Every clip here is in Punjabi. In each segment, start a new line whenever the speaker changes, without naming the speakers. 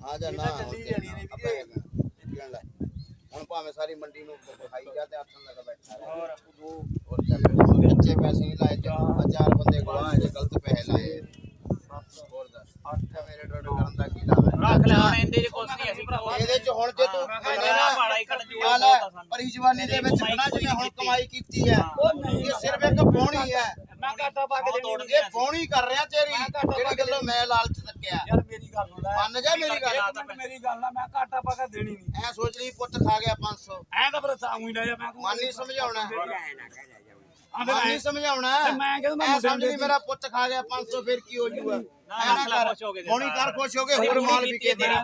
ਆ ਜਾ ਨਾ ਹੁਣ ਭਾਵੇਂ ਸਾਰੀ ਮੰਡੀ ਨੂੰ ਖਾਈ ਜਾ ਤੇ ਆਥਣ ਲਗਾ ਬੈਠਾ ਰਹੇ।
ਹੋਰ
ਹੋਰ ਚੱਲ ਕੱਚੇ ਪੈਸੇ ਨਹੀਂ ਲਾਏ ਜਾ ਚਾਰ ਬੰਦੇ ਕੋਲ ਆਏ ਜੇ ਗਲਤ ਪੈਸੇ ਲਾਏ। ਹੋਰ ਦੱਸ। ਅੱਠ। ਮੇਰੇ ਡੋਡ ਕਰਨ ਦਾ ਕੀ ਲਾਭ ਹੈ?
ਰੱਖ ਲੈ ਹੁਣ ਇਹਦੇ ਚ ਕੁਛ ਨਹੀਂ ਅਸੀਂ ਭਰਾਵਾ।
ਇਹਦੇ ਚ ਹੁਣ ਜੇ ਤੂੰ
ਹਾਂ,
ਮੰਨੇ
ਮਾੜਾ ਹੀ ਕੱਢ ਜੂਗਾ,
ਨਾ ਲੈ
ਬਹੁਤ ਆ ਸਾਨੂੰ।
ਪਰੀ ਜਵਾਨੀ ਦੇ ਵਿੱਚ ਨਾ ਜਿਹਨੇ ਹੁਣ ਕਮਾਈ ਕੀਤੀ ਹੈ ਇਹ ਸਿਰਫ ਇੱਕ ਪੌਣੀ ਹੈ।
ਮੈਂ ਘਾਟਾ ਪਾ ਕੇ ਦੇਣੀ
ਇਹ ਪੌਣੀ ਕਰ ਰਿਹਾ ਤੇਰੀ। ਜਿਹੜੀ ਗੱਲੋਂ ਮੈਂ ਲਾਲਚ ਤੱਕਿਆ
ਯਾਰ ਮੇਰੀ ਗੱਲ ਸੁਣ ਲੈ।
ਮੰਨ ਜਾ ਮੇਰੀ ਗੱਲ।
ਇੱਕ ਮਿੰਟ ਮੇਰੀ ਗੱਲ ਨਾ ਮੈਂ ਘਾਟਾ ਪਾ ਕੇ ਦੇਣੀ ਨਹੀਂ।
ਐ ਸੋਚ ਲਈ ਪੁੱਤ ਖਾ ਗਿਆ 500
ਐਂ ਤਾਂ ਫਿਰ ਸਾਮੂ ਹੀ ਲੈ ਜਾ ਮੈਂ
ਮਨ ਨਹੀਂ ਸਮਝਾਉਣਾ।
ਆ
ਮਨ ਨਹੀਂ ਸਮਝਾਉਣਾ।
ਤੇ ਮੈਂ ਕਹਿੰਦਾ ਮੈਂ
ਸਮਝ ਲਈ
ਨੂੰ
ਮੇਰਾ ਪੁੱਤ ਖਾ ਗਿਆ 500 ਫਿਰ ਕੀ ਹੋ ਜੂਗਾ? ਹੋਣੀ ਕਰ। ਖੁਸ਼ ਹੋ ਕੇ ਹੋਰ ਮਾਲ ਵੀ ਕੇ ਦੇਣਾ।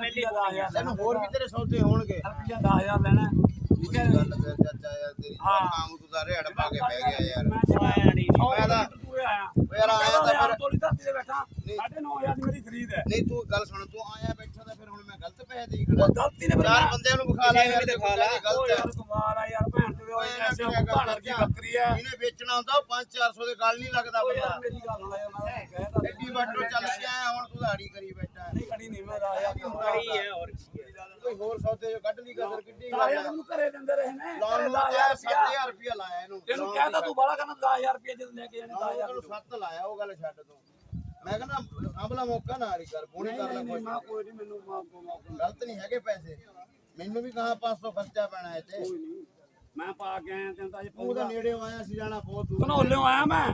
ਤੈਨੂੰ ਹੋਰ ਵੀ ਤੇਰੇ ਸੌਦੇ ਹੋਣਗੇ।
ਰੁਪਿਆ 10000 ਲੈਣਾ ਠੀਕ ਹੈ।
ਗੱਲ ਫਿਰ ਚਾਚਾ ਯਾਰ ਤੇਰੀ। ਕੰਮ ਤੂੰ ਤਾਂ ਰੇੜ ਪਾ ਕੇ ਬਹਿ ਗਿਆ ਯਾਰ।
ਮੈਂ ਜਵਾਇਆ ਨਹੀਂ।
ਮੈਂ ਤਾਂ
ਤੂੰ ਆਇਆ।
ਯਾਰ ਆਇਆ ਤਾਂ ਫਿਰ
ਧਰਤੀ ਤੇ ਬੈਠਾ।
ਨਹੀਂ।
9500 ਦੀ ਮੇਰੀ ਖਰੀਦ ਹੈ।
ਨਹੀਂ ਤੂੰ ਗੱਲ ਸੁਣ ਤੂੰ ਆਇਆ ਬੈਠਾ ਤਾਂ ਫਿਰ ਹੁਣ ਮੈਂ ਗਲਤ ਪੈਸੇ ਦੇਈ ਖੜਾ।
ਉਹ ਗਲਤੀ ਨੇ
ਚਾਰ ਬੰਦਿਆਂ ਨੂੰ ਵਿਖਾ ਲੈ ਯਾਰ
ਦਿਖਾ ਲੈ।
ਗਲਤ ਹੈ
ਕਮਾਲ ਆ ਯਾਰ ਭੈਣ ਤੇ ਉਹ ਐਸੇ ਭੁਗਤਾਨ ਦੀ ਬੱਕਰੀ ਹੈ
ਇਹਨੇ ਵੇਚਣਾ ਹੁੰਦਾ 5-400 ਦੇ ਗੱਲ ਨਹੀਂ ਲੱਗਦਾ ਬੰਦਾ।
ਮੇਰੀ ਗੱਲ ਯਾਰ ਮੈਂ ਕਹਿਦਾ
ਐਡੀ ਵਾਟੋ ਚੱਲ ਕੇ ਆਇਆ ਹੁਣ ਤੂੰ ਦਾੜੀ ਕਰੀ ਬੈਠਾ
ਨਹੀਂ ਕੜੀ ਨਹੀਂ ਮੈਂ 10000
ਬੜੀ ਹੈ ਹੋਰ ਕੀ ਹੈ।
ਕੋਈ ਹੋਰ ਸੌਦੇ ਜੋ ਕੱਢ ਲਈ ਕਸਰ ਕਿੱਡੀ ਗੱਲ ਹੈ
ਤੈਨੂੰ ਘਰੇ ਦਿੰਦੇ ਰਹੇ ਨੇ
ਲੋਨ ਨੂੰ ਲਾਇਆ 7000 ਰੁਪਇਆ। ਲਾਇਆ ਇਹਨੂੰ
ਇਹਨੂੰ ਕਹਿੰਦਾ ਤੂੰ ਬਾਲਾ ਕਰਨਾ 10000 ਰੁਪਏ ਜਦੋਂ ਲੈ ਕੇ ਜਾਣੇ
ਲਾਇਆ
10000
ਤੈਨੂੰ 7 ਲਾਇਆ ਉਹ ਗੱਲ ਛੱਡ ਤੂੰ। ਮੈਂ ਕਹਿੰਦਾ ਸਾਂਭਲਾ ਮੌਕਾ ਨਾ ਹਾਰੀ ਕਰ ਪੂਰੀ ਕਰ ਲੈ
ਨਹੀਂ
ਕੋਈ
ਮੈਂ ਕੋਈ ਨਹੀਂ ਮੈਨੂੰ ਮਾਫ ਕੋ ਮਾਫ
ਗਲਤ ਨਹੀਂ ਹੈਗੇ ਪੈਸੇ। ਮੈਨੂੰ ਵੀ ਕਹਾ 500 ਖਰਚਾ ਪੈਣਾ ਹੈ ਤੇ
ਨਹੀਂ। ਮੈਂ ਪਾ ਕੇ ਆਇਆ ਤੈਨੂੰ ਤਾਂ ਅੱਜ
ਤਾਂ ਨੇੜੇ ਆਇਆ ਸੀ ਜਾਣਾ ਬਹੁਤ ਦੂਰ।
ਘਨੌਲਿਓਂ ਆਇਆ ਮੈਂ।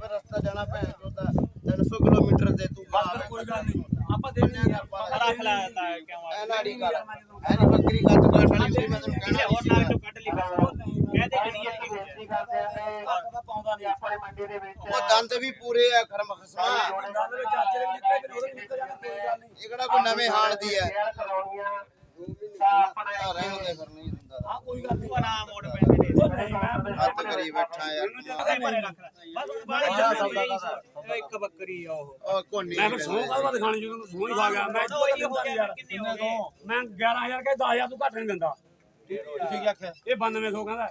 ਪਰ ਰਸਤਾ ਜਾਣਾ ਭੈਣ ਚੋਦਾ 300 ਕਿਲੋਮੀਟਰ ਤੇ ਤੂੰ
ਬਸ ਕੋਈ ਗੱਲ ਨਹੀਂ। ਆਪਾਂ ਦੇ ਆ
ਰੱਖ ਲੈ ਤਾਂ ਕਿਉਂ
ਐ ਨਾੜੀ ਕਰ ਐ ਨਹੀਂ ਬੱਕਰੀ ਕੱਟ ਕਾਟ ਵਾਲੀ ਮੈਂ ਤੈਨੂੰ ਕਹਿਣਾ
ਹੋਰ ਨਾਲ ਕੱਢ ਲਈ ਬਸ
ਉਹ ਦੰਦ ਵੀ ਪੂਰੇ ਆ ਖਰਮ ਖਸਮਾ। ਇਹ ਕਿਹੜਾ ਕੋਈ ਨਵੇਂ ਹਾਲ ਦੀ ਹੈ? ਫਿਰ ਨਹੀਂ
ਆ ਕੋਈ ਗੱਲ ਨਹੀਂ।
ਨਾ ਮੋੜ ਪੈਂਦੇ ਨੇ।
ਮੈਂ
ਹੱਥ ਕਰੀ ਬੈਠਾ ਯਾਰ
ਅਰੇ ਪਰੇ ਰੱਖ ਲੈ। ਬਸ ਬਾਹਰ ਇੱਕ ਬੱਕਰੀ ਆ ਉਹ।
ਉਹ ਕੋਨੀ
ਮੈਂ ਫਿਰ ਸੌ ਕਾਹਦਾ ਦਿਖਾਣੀ ਜਦੋਂ ਸੌ ਹੀ ਖਾ ਗਿਆ ਮੈਂ
ਉਹੀ ਹੋ ਗਿਆ ਫਿਰ ਕਿੰਨੇ ਹੋ ਗਏ?
ਮੈਂ 11000 ਕਹੇ 10000 ਤੂੰ ਘੱਟ ਨਹੀਂ ਦਿੰਦਾ।
ਤੁਸੀਂ ਕੀ ਆਖਿਆ
ਇਹ 9200 ਕਹਿੰਦਾ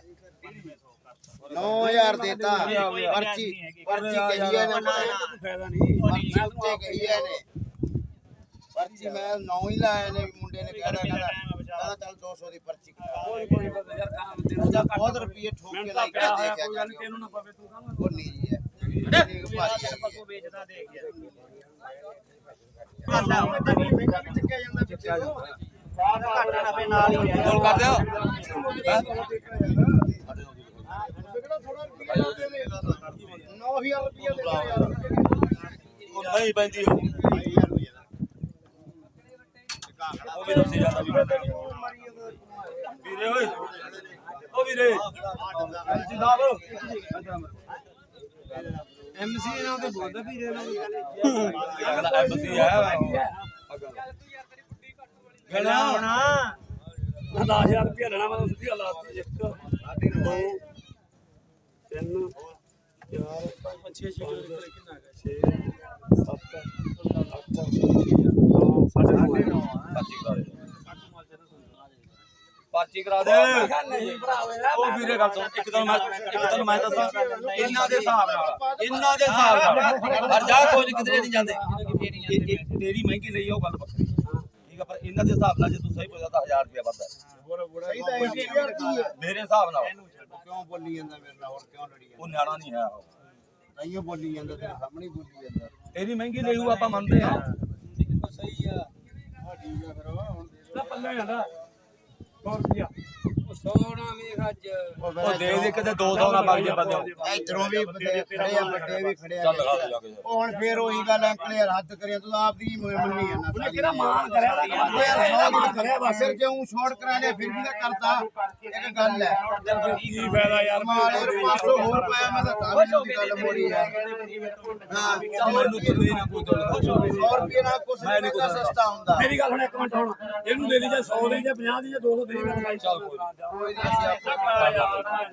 9000 ਦੇਤਾ ਪਰਚੀ ਪਰਚੀ ਕਹੀ ਹੈ ਨੇ
ਕੋਈ ਫਾਇਦਾ ਨਹੀਂ।
ਪਰਚੀ ਕਹੀ ਹੈ ਨੇ। ਪਰਚੀ ਮੈਂ 9 ਹੀ ਲਾਇਆ ਨੇ ਮੁੰਡੇ ਨੇ ਕਹਿ ਰਿਹਾ ਕਹਿੰਦਾ ਕਹਿੰਦਾ ਚੱਲ 200 ਦੀ ਪਰਚੀ ਕਰਾ ਬਹੁਤ ਰੁਪਏ ਠੋਕ ਕੇ ਲਾਈ ਕੇ
ਹੋਇਆ
ਦੇਖਿਆ
ਕੋਈ ਨਹੀਂ ਤੈਨੂੰ ਨਾ ਪਵੇ ਤੂੰ ਕੰਮ
ਕੋਨੀ ਜੀ ਹੈ। ਇੰਨੀ ਕੁ ਭਾਰੀ ਹੈ
ਪਸ਼ੂ ਵੇਚਦਾ ਦੇਖ ਗਿਆ
ਚੱਕਿਆ ਜਾਂਦਾ। ਬੋਲ ਕਰ ਦਿਓ।
ਕਿਹੜਾ ਥੋੜਾ ਰੁਪਿਆ ਲਾਉਂਦੇ ਨੇ
9000 ਰੁਪਏ ਦੇ ਯਾਰ
ਉਹ ਨਹੀਂ ਪੈਂਦੀ ਉਹ। ਉਹ ਵੀ ਦੱਸੀ ਜਾਂਦਾ ਵੀ ਵੀਰੇ ਓਏ। ਉਹ ਵੀਰੇ। ਐਮਸੀ ਸਾਹਿਬ।
ਐਮਸੀ ਇਹਨਾਂ ਤੇ ਬੋਲਦਾ ਵੀਰੇ ਨਾਲ
ਅਗਲਾ ਐਮਸੀ ਹੈ
ਗਣਾ ਹੋਣਾ।
10000 ਰੁਪਏ ਲੈਣਾ ਮੈਂ ਸਿੱਧੀ ਗੱਲ ਆਤੀ ਇੱਕ ਦੋ ਤਿੰਨ ਚਾਰ ਪੰਜ ਛੇ ਛੇ ਕਿੰਨਾ ਹੈਗਾ 6
ਪਾਰਟੀ ਕਰਾ ਦੇ।
ਨਹੀਂ ਭਰਾਵੇ
ਉਹ ਵੀਰੇ ਗੱਲ ਸੁਣ ਇੱਕ ਤਾਂ ਮੈਂ ਇੱਕ ਤਾਂ ਮੈਂ ਦੱਸਾਂ ਇਹਨਾਂ ਦੇ ਹਿਸਾਬ ਨਾਲ ਇਹਨਾਂ ਦੇ ਹਿਸਾਬ ਨਾਲ ਹਰ ਜਾ ਕੋਈ ਕਿਧਰੇ ਨਹੀਂ ਜਾਂਦੇ। ਤੇਰੀ ਮਹਿੰਗੀ ਲਈ ਉਹ ਗੱਲ ਪਰ ਇਹਨਾਂ ਦੇ ਹਿਸਾਬ ਨਾਲ ਜੇ ਤੂੰ ਸਹੀ ਪੁੱਛਦਾ ਤਾਂ 1000 ਰੁਪਏ ਵੱਧਦਾ ਮੇਰੇ ਹਿਸਾਬ ਨਾਲ।
ਕਿਉਂ ਬੋਲੀ ਜਾਂਦਾ ਮੇਰੇ ਨਾਲ? ਹੋਰ ਕਿਉਂ ਲੜੀ ਜਾਂਦਾ?
ਉਹ ਨਿਆਣਾ ਨਹੀਂ ਹੈ ਉਹ।
ਤਾਈਓ ਬੋਲੀ ਜਾਂਦਾ ਤੇਰੇ ਸਾਹਮਣੇ ਬੋਲੀ ਜਾਂਦਾ।
ਤੇਰੀ ਮਹਿੰਗੀ ਲਈ ਉਹ ਆਪਾਂ ਮੰਨਦੇ ਆ
ਸਹੀ ਆ ਹਾਂ ਠੀਕ ਆ ਫਿਰ ਹੁਣ
ਨਾ ਪੱਲੇ ਜਾਂਦਾ 100 ਰੁਪਿਆ
ਉਹ ਦੇ ਦੇ ਕਿਤੇ 200 ਨਾ ਬਗ ਜੇ ਬੰਦੇ
ਇਧਰੋਂ ਵੀ ਬੰਦੇ ਖੜੇ ਆ ਵੱਡੇ ਵੀ ਖੜੇ ਆ।
ਚੱਲ ਲਗਾ ਦੇ ਜਾ। ਕੇ
ਉਹ ਹੁਣ ਫੇਰ ਉਹੀ ਗੱਲ ਅੰਕਲ ਯਾਰ ਹੱਥ ਕਰਿਆ ਤੂੰ ਆਪ ਦੀ ਮੰਨੀ ਜਾਂਦਾ
ਉਹਨੇ ਕਿਹੜਾ ਮਾਨ ਕਰਿਆ ਦਾ
ਉਹ ਯਾਰ ਸੌ ਦੀ ਕਰਿਆ ਬਸ। ਸਿਰ ਜੇ ਉਹ ਸ਼ਾਰਟ ਕਰਾ ਲਿਆ ਫਿਰ ਵੀ ਤਾਂ ਕਰਤਾ। ਇੱਕ ਗੱਲ ਹੈ।
ਕੀ ਫਾਇਦਾ ਯਾਰ?
ਮਾਲ ਯਾਰ 500 ਹੋਰ ਪਾਇਆ ਮੈਂ ਤਾਂ ਤਾਂ ਵੀ ਉਹਦੀ ਗੱਲ ਮੋੜੀ ਹੈ ਹਾਂ।
ਮੈਨੂੰ ਤੂੰ ਦੇ ਨਾ ਕੋਈ ਗੱਲ
100 ਰੁਪਏ ਨਾਲ ਕੁਛ ਨਹੀਂ ਦਾ ਸਸਤਾ ਹੁੰਦਾ।
ਮੇਰੀ ਗੱਲ ਹੁਣ ਇੱਕ ਮਿੰਟ ਹੁਣ। ਇਹਨੂੰ ਦੇ ਦੀ ਜੇ 100 ਦੇ ਜੇ 50 ਦੀ ਜੇ 200 ਦੇ ਦੇ ਚੱਲ ਕੋਈ
ਕੋਈ ਨਹੀਂ ਅਸੀਂ ਆਪਣਾ